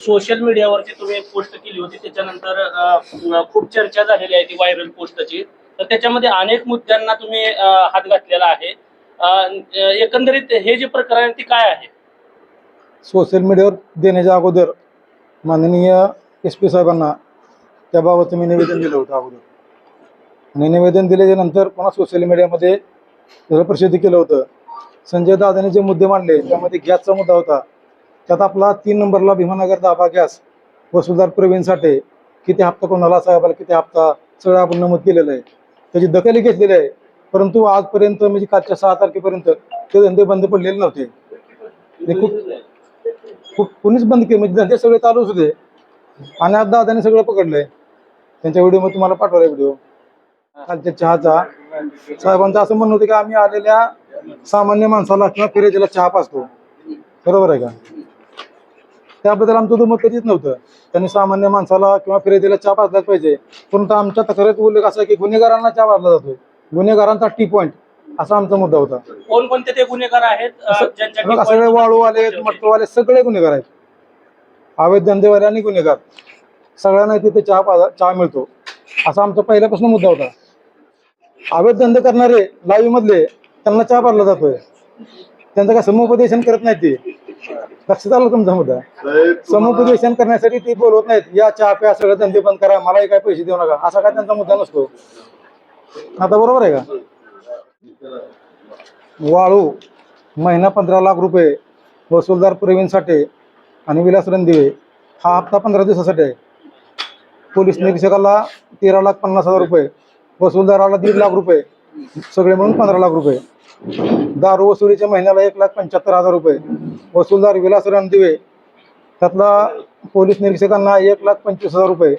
Social मीडियावरती तुम्ही एक पोस्ट केली होती त्याच्यानंतर खूप चर्चा झालेली आहे ती व्हायरल पोस्टची. तर त्याच्यामध्ये अनेक मुद्द्यांना तुम्ही हात घातलेला आहे. एकंदरीत हे जे प्रकरण आहे ते काय आहे? सोशल मीडियावर देण्याच्या अगोदर माननीय एस पी साहेबांना त्याबाबत मी निवेदन दिलं होतं अगोदर. आणि निवेदन दिल्याच्या नंतर पुन्हा सोशल मीडियामध्ये प्रसिद्ध केलं होतं संजय दादाने जे मुद्दे मांडले त्यामध्ये गॅसचा मुद्दा होता त्यात आपला तीन नंबरला भीमानगर दाबा गॅस वसुलदार प्रवीण साठे किती हप्ता कोणाला साहेबाला किती हप्ता सगळं आपण नमूद केलेलं आहे. त्याची दखलही घेतलेली आहे. परंतु आजपर्यंत म्हणजे कालच्या सहा तारखेपर्यंत ते धंदे बंद पडलेले नव्हते. खूप खूप कोणीच बंद केले म्हणजे धंदे सगळे चालूच होते. आणि आज दादाने सगळं पकडलंय. त्यांच्या व्हिडिओमध्ये तुम्हाला पाठवलाय व्हिडिओ. कालच्या चहाचा. साहेबांचं असं म्हणणं होतं की आम्ही आलेल्या सामान्य माणसाला किंवा फिरेजीला चहा पाचतो बरोबर आहे का? त्याबद्दल आमचं तो मत कधीच नव्हतं. त्यांनी सामान्य माणसाला किंवा फिर्यादीला चहा पाजलाच पाहिजे. परंतु आमच्या तक्रारीत उल्लेख असा की गुन्हेगारांना चहा पाजला जातोय. गुन्हेगारांचा टी पॉईंट असा आमचा मुद्दा होता. कोणकोणते ते गुन्हेगार आहेत? सगळे वाळूवाले मटकवाले सगळे गुन्हेगार आहेत. अवैध धंदेवाले आणि गुन्हेगार. सगळ्यांना तिथे चहा चहा मिळतो. असा आमचा पहिल्यापासून मुद्दा होता. अवैध धंदे करणारे लावी मधले त्यांना चहा पाडला जातोय. त्यांचं काय समुपदेशन करत नाहीत ते. लक्षात आलं तुमचा मुद्दा? समुपदेशन करण्यासाठी ते बोलवत नाहीत. या चहा प्या सगळे धंदे बंद करा. मलाही काय पैसे देऊ नका. असा काय त्यांचा मुद्दा नसतो. आता बरोबर आहे का? वाळू महिना पंधरा लाख रुपये वसूलदार प्रवीण साठे आणि विलास रणदिवे हा हप्ता पंधरा दिवसासाठी आहे. पोलीस निरीक्षकाला तेरा लाख पन्नास हजार रुपये वसूलदाराला दीड लाख रुपये सगळे म्हणून पंधरा लाख रुपये. दारू वसुलीच्या महिन्याला एक लाख पंच्याहत्तर हजार रुपये. वसूलदार विलास रणदिवे त्यातला पोलीस निरीक्षकांना एक लाख पंचवीस हजार रुपये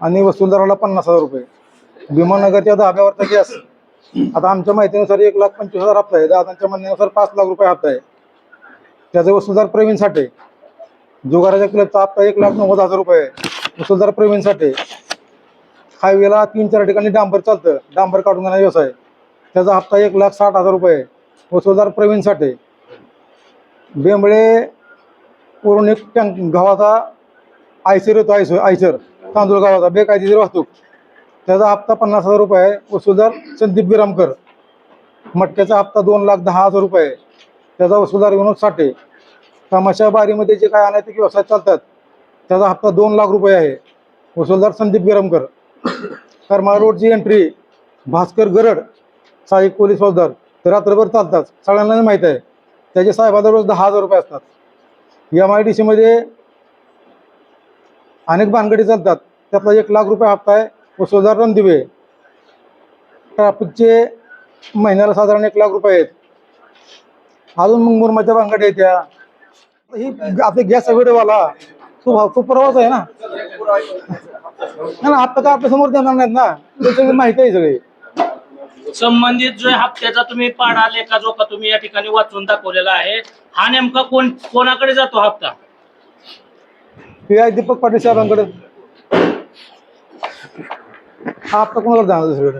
आणि वसूलदाराला पन्नास हजार रुपये. भीमानगरच्या धाब्यावरचा गॅस. आता आमच्या माहितीनुसार एक लाख पंचवीस हजार हप्ता आहे. दादांच्या म्हणण्यानुसार पाच लाख रुपये हप्ता आहे. त्याचे वसूलदार प्रवीण साठे. जुगाराच्या क्लबचा हप्ता एक लाख नव्वद हजार रुपये आहे. वसूलदार प्रवीण साठे. हायवेला तीन चार ठिकाणी डांबर चालतं. डांबर काढून जाणारा व्यवसाय त्याचा हप्ता एक लाख साठ हजार रुपये आहे. वसूलदार प्रवीण साठे. बेंबळे वरून एक टँक गव्हाचा आयसर येतो आयसर आयसर. तांदूळ गावाचा बेकायदेशीर वाहतूक. त्याचा हप्ता पन्नास हजार रुपये. आहे वसूलदार संदीप बिरामकर मटक्याचा हप्ता दोन लाख दहा हजार रुपये. आहे त्याचा वसूलदार विनोद साठे. तमाशा बारीमध्ये जे काय अनैतिक व्यवसाय चालतात. त्याचा हप्ता दोन लाख रुपये आहे. वसूलदार संदीप बिरामकर करमाळ रोडची एंट्री भास्कर गरड. सहाय्यक पोलीस फौजदार. रात्रभर चालतात. सगळ्यांना माहीत आहे. त्याचे साहेबाला रोज दहा हजार रुपये असतात. एम आय डी सीमध्ये अनेक भानगडी चालतात. त्यातला एक लाख रुपये हप्ता आहे. वसूलदार रणदिवे. ट्राफिकचे महिन्याला साधारण एक लाख रुपये आहेत. अजून मग मुरमाच्या भानगडी आहेत त्या. ही आपले गॅस व्हिडिओवाला तो तो परवाच आहे ना. नाही ना हप्ता काय आपल्यासमोर देणार नाहीत ना. त्याची माहिती आहे सगळी. संबंधित जो हप्त्याचा तुम्ही पाडा लेखा जो का तुम्ही या ठिकाणी वाचून दाखवलेला आहे. हा नेमका कोण कोणाकडे जातो हप्ता? पी दीपक पाटील साहेबांकडे. हा हप्ता कोणाला जाणार दुसरीकडे?